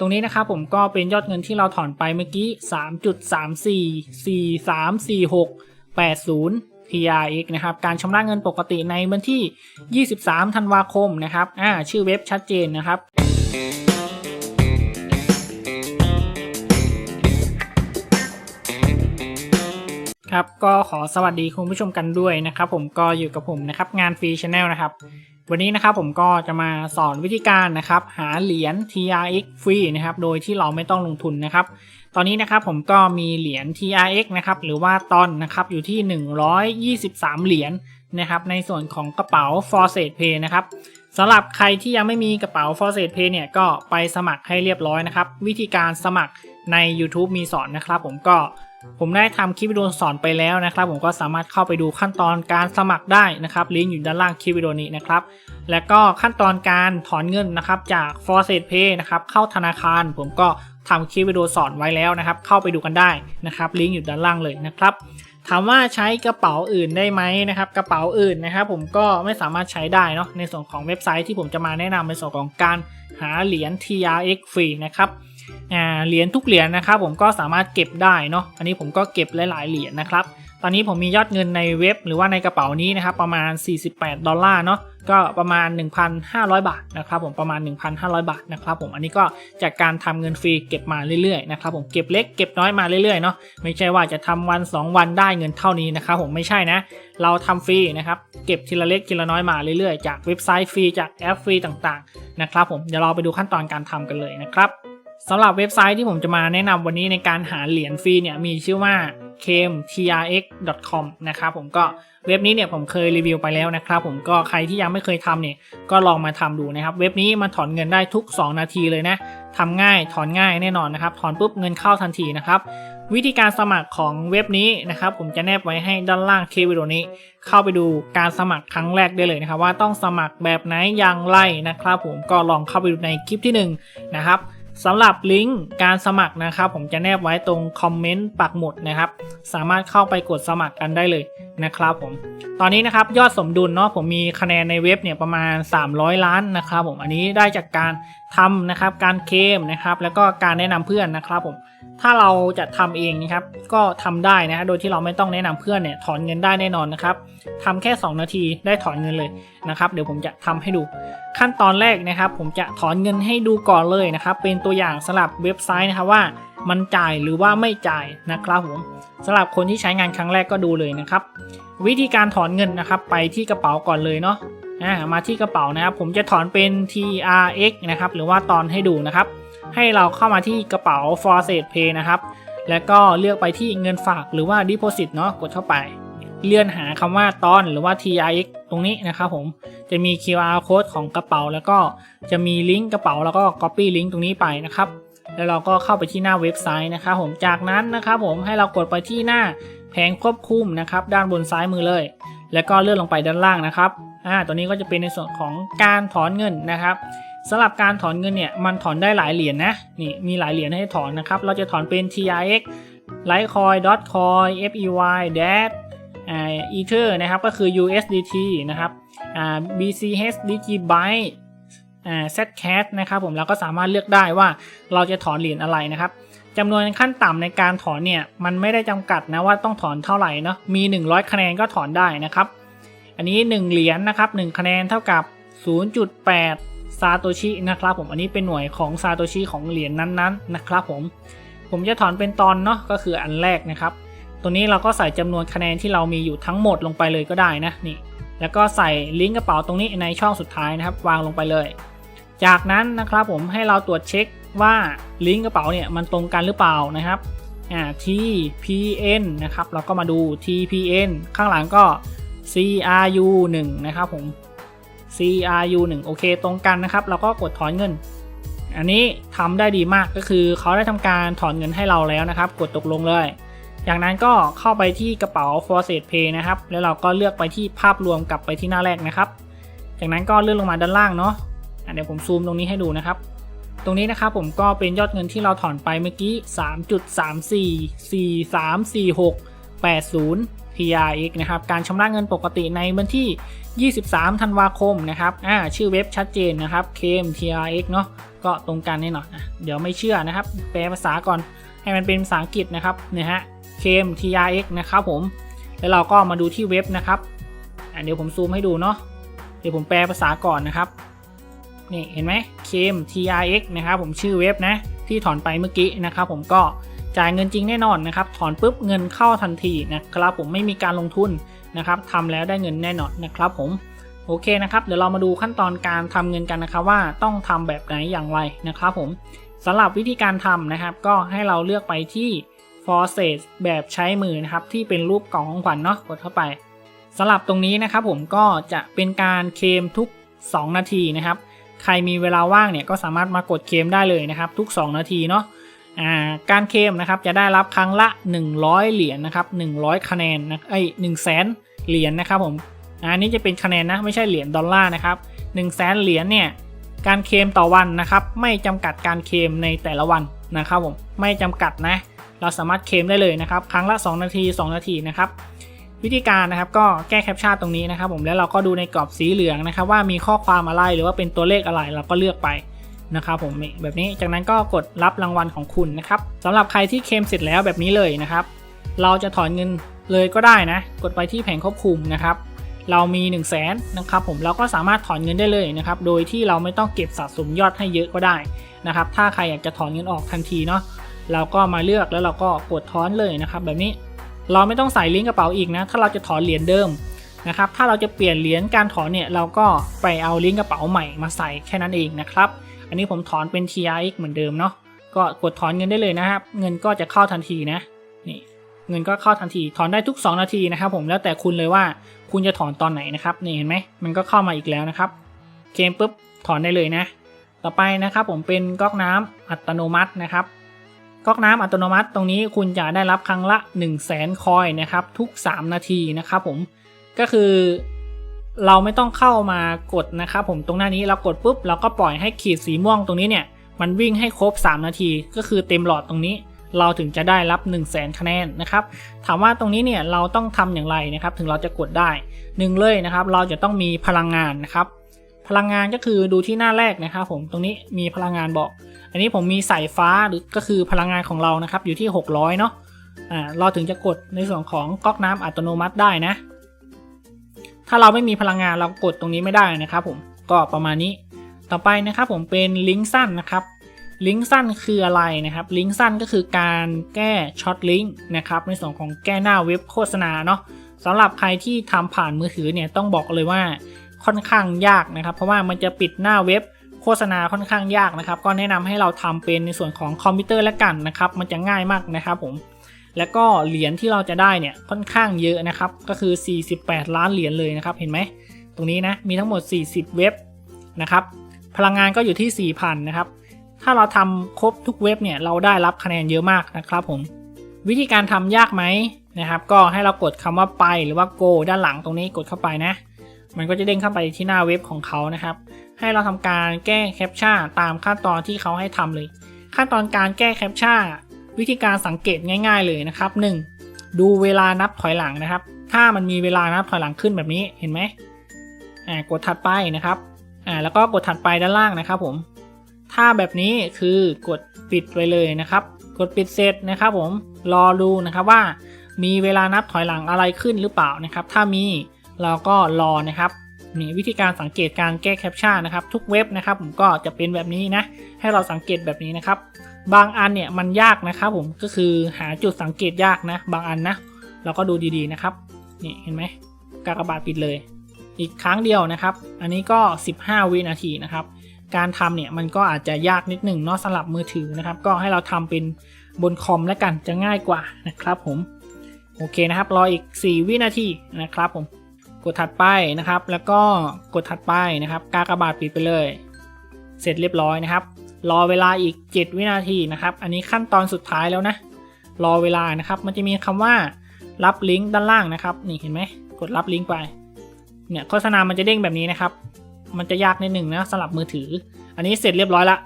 ตรงนี้นะครับผมก็เป็นยอดเงินที่เราถอนไปเมื่อกี้ 3.34 4346 80 TRX นะครับ การชำระเงินปกติในวันที่ 23 ธันวาคมนะครับ อ่า ชื่อเว็บชัดเจนนะครับครับก็ขอสวัสดีคุณผู้ชมกันด้วยนะครับ ผมก็อยู่กับผมนะครับงานฟรีชแนลนะครับ วันนี้นะครับผมก็จะมาสอนวิธีการนะครับ หาเหรียญ TRX ฟรีนะครับโดยที่เราไม่ต้องลงทุนนะครับ ตอนนี้นะครับผมก็มีเหรียญ TRX นะครับหรือว่าตอนนะครับอยู่ที่ 123 เหรียญนะครับในส่วนของกระเป๋า f o r s e t Pay นะครับสำหรับใครที่ยังไม่มีกระเป๋า f o r s e Pay เนี่ยก็ไปสมัครให้เรียบร้อยนะครับ วิธีการสมัคร ใน YouTube มีสอนนะครับ ผมก็ผมได้ทำคลิปวิดีโอสอนไปแล้วนะครับ ผมก็สามารถเข้าไปดูขั้นตอนการสมัครได้นะครับลิงก์อยู่ด้านล่างคลิปวิดีโอนี้นะครับ และก็ขั้นตอนการถอนเงินนะครับจาก f o r s e Pay นะครับเข้าธนาคาร ผมก็ทำคลิปวิดีโอสอนไว้แล้วนะครับ เข้าไปดูกันได้นะครับ ลิงก์อยู่ด้านล่างเลยนะครับถามว่าใช้กระเป๋าอื่นได้ไหมนะครับ กระเป๋าอื่นนะครับ ผมก็ไม่สามารถใช้ได้เนาะในส่วนของเว็บไซต์ที่ผมจะมาแนะนำในส่วนของการหาเหรียญ TRX ฟรีนะครับ เหรียญทุกเหรียญนะครับผมก็สามารถเก็บได้เนาะอันนี้ผมก็เก็บหลายๆเหรียญนะครับตอนนี้ผมมียอดเงินในเว็บหรือว่าในกระเป๋านี้นะครับประมาณ 48 ดอลลาร์เนาะก็ประมาณ 1,500 บาทนะครับผมประมาณ 1,500 บาทนะครับผมอันนี้ก็จากการทำเงินฟรีเก็บมาเรื่อยๆนะครับผมเก็บเล็กเก็บน้อยมาเรื่อยๆเนาะไม่ใช่ว่าจะทำวัน 2 วันได้เงินเท่านี้นะครับผมไม่ใช่นะ เราทำฟรีนะครับเก็บทีละเล็กทีละน้อยมาเรื่อยๆ จากเว็บไซต์ฟรีจากแอปฟรีต่างๆนะครับผมเดี๋ยวเราไปดูขั้นตอนการทำกันเลยนะครับ สำหรับเว็บไซต์ที่ผมจะมาแนะนำวันนี้ในการหาเหรียญฟรีเนี่ยมีชื่อว่า kmtrx.com นะครับผมก็เว็บนี้เนี่ยผมเคยรีวิวไปแล้วนะครับผมก็ใครที่ยังไม่เคยทำเนี่ยก็ลองมาทำดูนะครับ เว็บนี้มันถอนเงินได้ทุก 2 นาทีเลยนะทำง่ายถอนง่ายแน่นอนนะครับ ถอนปุ๊บเงินเข้าทันทีนะครับวิธีการสมัครของเว็บนี้นะครับผมจะแนบไว้ให้ด้านล่างคลิปวิดีโอนี้ เข้าไปดูการสมัครครั้งแรกได้เลยนะครับ ว่าต้องสมัครแบบไหนอย่างไรนะครับ ผมก็ลองเข้าไปดูในคลิปที่หนึ่งนะครับ สำหรับลิงก์การสมัครนะครับ ผมจะแนบไว้ตรงคอมเมนต์ปักหมุดนะครับ สามารถเข้าไปกดสมัครกันได้เลยนะครับผมตอนนี้นะครับยอดสมดุลเนาะผมมีคะแนนในเว็บเนี่ยประมาณ 300 ล้านนะครับผมอันนี้ได้จากการทำนะครับการเคมนะครับแล้วก็การแนะนำเพื่อนนะครับผมถ้าเราจะทำเองนะครับก็ทำได้นะฮะโดยที่เราไม่ต้องแนะนำเพื่อนเนี่ยถอนเงินได้แน่นอนนะครับทำแค่ 2 นาทีได้ถอนเงินเลยนะครับเดี๋ยวผมจะทำให้ดู ขั้นตอนแรกนะครับ ผมจะถอนเงินให้ดูก่อนเลยนะครับเป็นตัวอย่างสำหรับเว็บไซต์นะครับว่า มันจ่ายหรือว่าไม่จ่ายนะครับผมสำหรับคนที่ใช้งานครั้งแรกก็ดูเลยนะครับ วิธีการถอนเงินนะครับ ไปที่กระเป๋าก่อนเลยเนาะมาที่กระเป๋านะครับ ผมจะถอนเป็น TRX นะครับ หรือว่าตอนให้ดูนะครับ ให้เราเข้ามาที่กระเป๋า f o r s e Pay นะครับ แล้วก็เลือกไปที่เงินฝากหรือว่า Deposit เนาะกดเข้าไป เลื่อนหาคำว่าตอนหรือว่า TRX ตรงนี้นะครับผมจะมี QR code ของกระเป๋า แล้วก็จะมีลิงก์กระเป๋าแล้วก็ Copy ลิงก์ตรงนี้ไปนะครับ แล้วเราก็เข้าไปที่หน้าเว็บไซต์นะครับผมจากนั้นนะครับผมให้เรากดไปที่หน้าแผงควบคุมนะครับด้านบนซ้ายมือเลย แล้วก็เลื่อนลงไปด้านล่างนะครับอ่าตัวนี้ก็จะเป็นในส่วนของการถอนเงินนะครับสำหรับการถอนเงินเนี่ยมันถอนได้หลายเหรียญนะนี่มีหลายเหรียญให้ถอนนะครับเราจะถอนเป็น TRX Litecoin Dotcoin FEY DAT อ่า Ether นะครับก็คือ USDT นะครับอ่า BCH Zcash นะครับผมเราก็สามารถเลือกได้ว่าเราจะถอนเหรียญอะไรนะครับจำนวนขั้นต่ำในการถอนเนี่ยมันไม่ได้จำกัดนะว่าต้องถอนเท่าไหร่เนาะมี 100 คะแนนก็ถอนได้นะครับ อันนี้ 1 เหรียญนะครับ1คะแนนเท่ากับ 0.8 ซาโตชินะครับผมอันนี้เป็นหน่วยของซาโตชิของเหรียญนั้นๆนะครับผมผมจะถอนเป็นตอนเนาะก็คืออันแรกนะครับ ตัวนี้เราก็ใส่จำนวนคะแนนที่เรามีอยู่ทั้งหมดลงไปเลยก็ได้นะนี่แล้วก็ใส่ลิงก์กระเป๋าตรงนี้ในช่องสุดท้ายนะครับ วางลงไปเลย จากนั้นนะครับผมให้เราตรวจเช็คว่าลิงก์กระเป๋าเนี่ยมันตรงกันหรือเปล่านะครับอ่า TPN นะครับเราก็มาดู TPN ข้างหลังก็ CRU 1นะครับผม CRU 1โอเคตรงกันนะครับ เราก็กดถอนเงิน อันนี้ทำได้ดีมากก็คือเขาได้ทำการถอนเงินให้เราแล้วนะครับ กดตกลงเลย จากนั้นก็เข้าไปที่กระเป๋า forset Pay นะครับ แล้วเราก็เลือกไปที่ภาพรวมกลับไปที่หน้าแรกนะครับ จากนั้นก็เลื่อนลงมาด้านล่างเนาะ เดี๋ยวผมซูมตรงนี้ให้ดูนะครับ ตรงนี้นะครับผมก็เป็นยอดเงินที่เราถอนไปเมื่อกี้ 3.34 4346 80 TRX นะครับ การชำระเงินปกติในวันที่ 23 ธันวาคมนะครับ อ่า ชื่อเว็บชัดเจนนะครับ KM TRX เนาะ ก็ตรงกันแน่นอนนะเดี๋ยวไม่เชื่อนะครับ แปลภาษาก่อน ให้มันเป็นภาษาอังกฤษนะครับเนี่ยฮะ KM TRX นะครับผม แล้วเราก็มาดูที่เว็บนะครับ อ่าเดี๋ยวผมซูมให้ดูเนาะ เดี๋ยวผมแปลภาษาก่อนนะครับ นี่เห็นไหม KM TRX นะครับผมชื่อเว็บนะที่ถอนไปเมื่อกี้นะครับผมก็จ่ายเงินจริงแน่นอนนะครับ ถอนปุ๊บเงินเข้าทันทีนะครับผมไม่มีการลงทุนนะครับทำแล้วได้เงินแน่นอนนะครับผมโอเคนะครับ เดี๋ยวเรามาดูขั้นตอนการทำเงินกันนะครับว่าต้องทำแบบไหนอย่างไรนะครับผมสำหรับวิธีการทำนะครับ ก็ให้เราเลือกไปที่ for s a t แบบใช้มือนะครับ ที่เป็นรูปกล่องของขวัญเนาะกดเข้าไปสำหรับตรงนี้นะครับผมก็จะเป็นการเคมทุก 2 นาทีนะครับ ใครมีเวลาว่างเนี่ยก็สามารถมากดเคมได้เลยนะครับ ทุก 2 นาทีเนาะาการเคมนะครับจะได้รับครั้งละ 100 เหรียญนะครับ100 คะแนนนะไอ้หนึ่งแสนเหรียญนะครับผมอันนี้จะเป็นคะแนนนะไม่ใช่เหรียญดอลลาร์นะครับ1นึ่งแสนเหรียญเนี่ยการเคมต่อวันนะครับ ไม่จำกัดการเคมในแต่ละวันนะครับผมไม่จำกัดนะ เราสามารถเคมได้เลยนะครับ ครั้งละ 2 นาที 2 นาทีนะครับ วิธีการนะครับก็แก้แคปชั่นตรงนี้นะครับ ผมแล้วเราก็ดูในกรอบสีเหลืองนะครับ ว่ามีข้อความอะไรหรือว่าเป็นตัวเลขอะไรเราก็เลือกไปนะครับผมแบบนี้จากนั้นก็กดรับรางวัลของคุณนะครับสำหรับใครที่เคมเสร็จแล้วแบบนี้เลยนะครับ เราจะถอนเงินเลยก็ได้นะ กดไปที่แผงควบคุมนะครับ เรามี 1 0 0 0 0แสนนะครับผมเราก็สามารถถอนเงินได้เลยนะครับ โดยที่เราไม่ต้องเก็บสะสมยอดให้เยอะก็ได้นะครับ ถ้าใครอยากจะถอนเงินออกทันทีเนาะเราก็มาเลือกแล้วเราก็กดถอนเลยนะครับ แบบนี้ เราไม่ต้องใส่ลิงก์กระเป๋าอีกนะ ถ้าเราจะถอนเหรียญเดิมนะครับ ถ้าเราจะเปลี่ยนเหรียญการถอนเนี่ยเราก็ไปเอาลิงก์กระเป๋าใหม่มาใส่แค่นั้นเองนะครับ อันนี้ผมถอนเป็น TRX เหมือนเดิมเนาะ ก็กดถอนเงินได้เลยนะครับ เงินก็จะเข้าทันทีนะ นี่ เงินก็เข้าทันที ถอนได้ทุก 2 นาทีนะครับ ผม แล้วแต่คุณเลยว่าคุณจะถอนตอนไหนนะครับ นี่เห็นไหม มันก็เข้ามาอีกแล้วนะครับเกมปุ๊บถอนได้เลยนะ ต่อไปนะครับผมเป็นก๊อกน้ำอัตโนมัตินะครับ ก๊อกน้ำอัตโนมัติตรงนี้คุณจะได้รับครั้งละ 1 0 0 0 0แสนคอยนะครับทุก 3 นาทีนะครับผมก็คือเราไม่ต้องเข้ามากดนะครับผมตรงหน้านี้เรากดปุ๊บเราก็ปล่อยให้ขีดสีม่วงตรงนี้เนี่ยมันวิ่งให้ครบ 3 นาที ก็คือเต็มหลอดตรงนี้ เราถึงจะได้รับ 1 0 0 0 0แสนคะแนนนะครับถามว่าตรงนี้เนี่ยเราต้องทำอย่างไรนะครับถึงเราจะกดได้หนึ่งเลยนะครับเราจะต้องมีพลังงานนะครับพลังงานก็คือดูที่หน้าแรกนะครับผมตรงนี้มีพลังงานบอก อันนี้ผมมีสายฟ้าหรือก็คือพลังงานของเรานะครับอยู่ที่ 600 เนาะอ่าเราถึงจะกดในส่วนของก๊อกน้ำอัตโนมัติได้นะ ถ้าเราไม่มีพลังงานเรากดตรงนี้ไม่ได้นะครับผมก็ประมาณนี้ต่อไปนะครับผมเป็นลิงก์สั้นนะครับลิงก์สั้นคืออะไรนะครับลิงก์สั้นก็คือการแก้ช็อตลิงก์นะครับในส่วนของแก้หน้าเว็บโฆษณาเนาะสำหรับใครที่ทำผ่านมือถือเนี่ยต้องบอกเลยว่าค่อนข้างยากนะครับ เพราะว่ามันจะปิดหน้าเว็บ โฆษณาค่อนข้างยากนะครับ ก็แนะนำให้เราทำเป็นในส่วนของคอมพิวเตอร์และกันนะครับ มันจะง่ายมากนะครับผม แล้วก็เหรียญที่เราจะได้เนี่ยค่อนข้างเยอะนะครับ ก็คือ 48 ล้านเหรียญเลยนะครับ เห็นไหม ตรงนี้นะ มีทั้งหมด 40 เว็บนะครับ พลังงานก็อยู่ที่ 4,000 นะครับ ถ้าเราทำครบทุกเว็บเนี่ย เราได้รับคะแนนเยอะมากนะครับผม วิธีการทำยากไหมนะครับ ก็ให้เรากดคำว่าไปหรือว่า go ด้านหลังตรงนี้กดเข้าไปนะ มันก็จะเด้งเข้าไปที่หน้าเว็บของเขานะครับ ให้เราทำการแก้แคปชั่นตามขั้นตอนที่เขาให้ทำเลย ขั้นตอนการแก้แคปชั่นวิธีการสังเกตง่าย ๆเลยนะครับ 1. ดูเวลานับถอยหลังนะครับ ถ้ามันมีเวลานับถอยหลังขึ้นแบบนี้เห็นไหมอ่ากดถัดไปนะครับอ่าแล้วก็กดถัดไปด้านล่างนะครับผม ถ้าแบบนี้คือกดปิดไปเลยนะครับ กดปิดเสร็จนะครับผมรอดูนะครับว่ามีเวลานับถอยหลังอะไรขึ้นหรือเปล่านะครับ ถ้ามีเราก็รอนะครับ นี่วิธีการสังเกตการแก้แคปชั่นนะครับ ทุกเว็บนะครับผมก็จะเป็นแบบนี้นะ ให้เราสังเกตแบบนี้นะครับ บางอันเนี่ยมันยากนะครับผมก็คือหาจุดสังเกตยากนะ บางอันนะ เราก็ดูดีๆนะครับนี่เห็นไหมกากบาทปิดเลย อีกครั้งเดียวนะครับ อันนี้ก็ 15 วินาทีนะครับการทำเนี่ยมันก็อาจจะยากนิดหนึ่งเนาะสำหรับมือถือนะครับ ก็ให้เราทำเป็นบนคอมแล้วกันจะง่ายกว่านะครับผม โอเคนะครับ รออีก 4 วินาทีนะครับผม กดถัดไปนะครับ แล้วก็กดถัดไปนะครับ กากบาทปิดไปเลย เสร็จเรียบร้อยนะครับ รอเวลาอีก 7 วินาทีนะครับ อันนี้ขั้นตอนสุดท้ายแล้วนะ รอเวลานะครับ มันจะมีคำว่ารับลิงก์ด้านล่างนะครับ นี่เห็นไหมกดรับลิงก์ไป เนี่ยโฆษณามันจะเด้งแบบนี้นะครับ มันจะยากนิดหนึ่งนะสำหรับมือถือ อันนี้เสร็จเรียบร้อยละ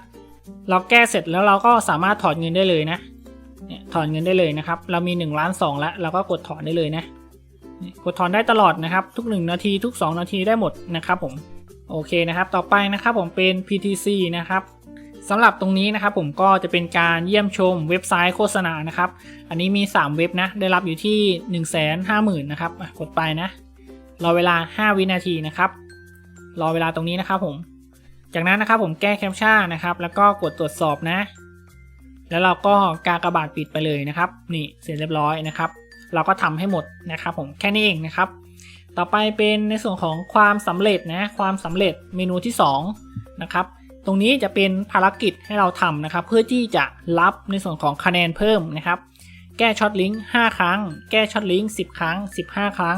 เราแก้เสร็จแล้วเราก็สามารถถอนเงินได้เลยนะ เนี่ยถอนเงินได้เลยนะครับ เรามี1ล้าน2แล้วเราก็กดถอนได้เลยนะ กดถอนได้ตลอดนะครับ ทุก 1 นาทีทุก 2 นาทีได้หมดนะครับผมโอเคนะครับ ต่อไปนะครับผมเป็น PTC นะครับสำหรับตรงนี้นะครับผมก็จะเป็นการเยี่ยมชมเว็บไซต์โฆษณานะครับ อันนี้มี 3 เว็บนะ ได้รับอยู่ที่ 1 5 0 0 0 0นะครับกดไปนะ รอเวลา 5 วินาทีนะครับ รอเวลาตรงนี้นะครับผม จากนั้นนะครับผมแก้แคปชั่นนะครับ แล้วก็กดตรวจสอบนะ แล้วเราก็กากระบาดปิดไปเลยนะครับ นี่เสร็จเรียบร้อยนะครับ เราก็ทำให้หมดนะครับผมแค่นี้เองนะครับ ต่อไปเป็นในส่วนของความสำเร็จนะความสำเร็จเมนูที่2นะครับตรงนี้จะเป็นภารกิจให้เราทำนะครับ เพื่อที่จะรับในส่วนของคะแนนเพิ่มนะครับ แก้ช็อตลิงก์5ครั้ง แก้ช็อตลิงก์10 ครั้ง 15 ครั้ง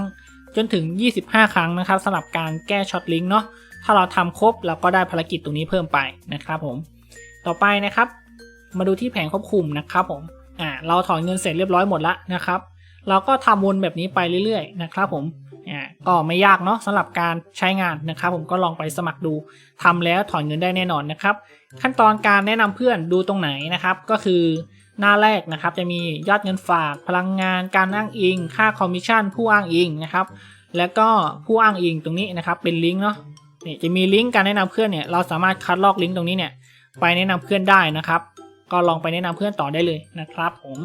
จนถึง 25 ครั้งนะครับสำหรับการแก้ช็อตลิงก์เนาะถ้าเราทำครบเราก็ได้ภารกิจตรงนี้เพิ่มไปนะครับผม ต่อไปนะครับ มาดูที่แผงควบคุมนะครับผมอ่าเราถอนเงินเสร็จเรียบร้อยหมดแล้วนะครับ เราก็ทำวนแบบนี้ไปเรื่อยๆนะครับผมอ่าก็ไม่ยากเนาะสำหรับการใช้งานนะครับ ผมก็ลองไปสมัครดูทำแล้วถอนเงินได้แน่นอนนะครับ ขั้นตอนการแนะนำเพื่อนดูตรงไหนนะครับ ก็คือหน้าแรกนะครับจะมียอดเงินฝากพลังงานการอ้างอิง ค่าคอมมิชชั่น ผู้อ้างอิงนะครับ แล้วก็ผู้อ้างอิงตรงนี้นะครับ เป็นลิงก์เนาะเนี่ยจะมีลิงก์การแนะนำเพื่อนเนี่ยเราสามารถคัดลอกลิงก์ตรงนี้เนี่ยไปแนะนำเพื่อนได้นะครับ ก็ลองไปแนะนำเพื่อนต่อได้เลยนะครับผม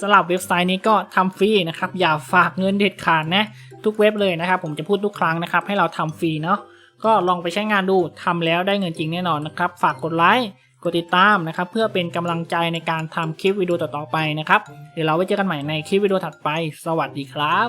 สำหรับเว็บไซต์นี้ก็ทำฟรีนะครับอย่าฝากเงินเด็ดขาดนะทุกเว็บเลยนะครับผมจะพูดทุกครั้งนะครับให้เราทำฟรีเนาะก็ลองไปใช้งานดูทำแล้วได้เงินจริงแน่นอนนะครับฝากกดไลค์กดติดตามนะครับเพื่อเป็นกำลังใจในการทำคลิปวิดีโอต่อๆไปนะครับเดี๋ยวเราไว้เจอกันใหม่ในคลิปวิดีโอถัดไป สวัสดีครับ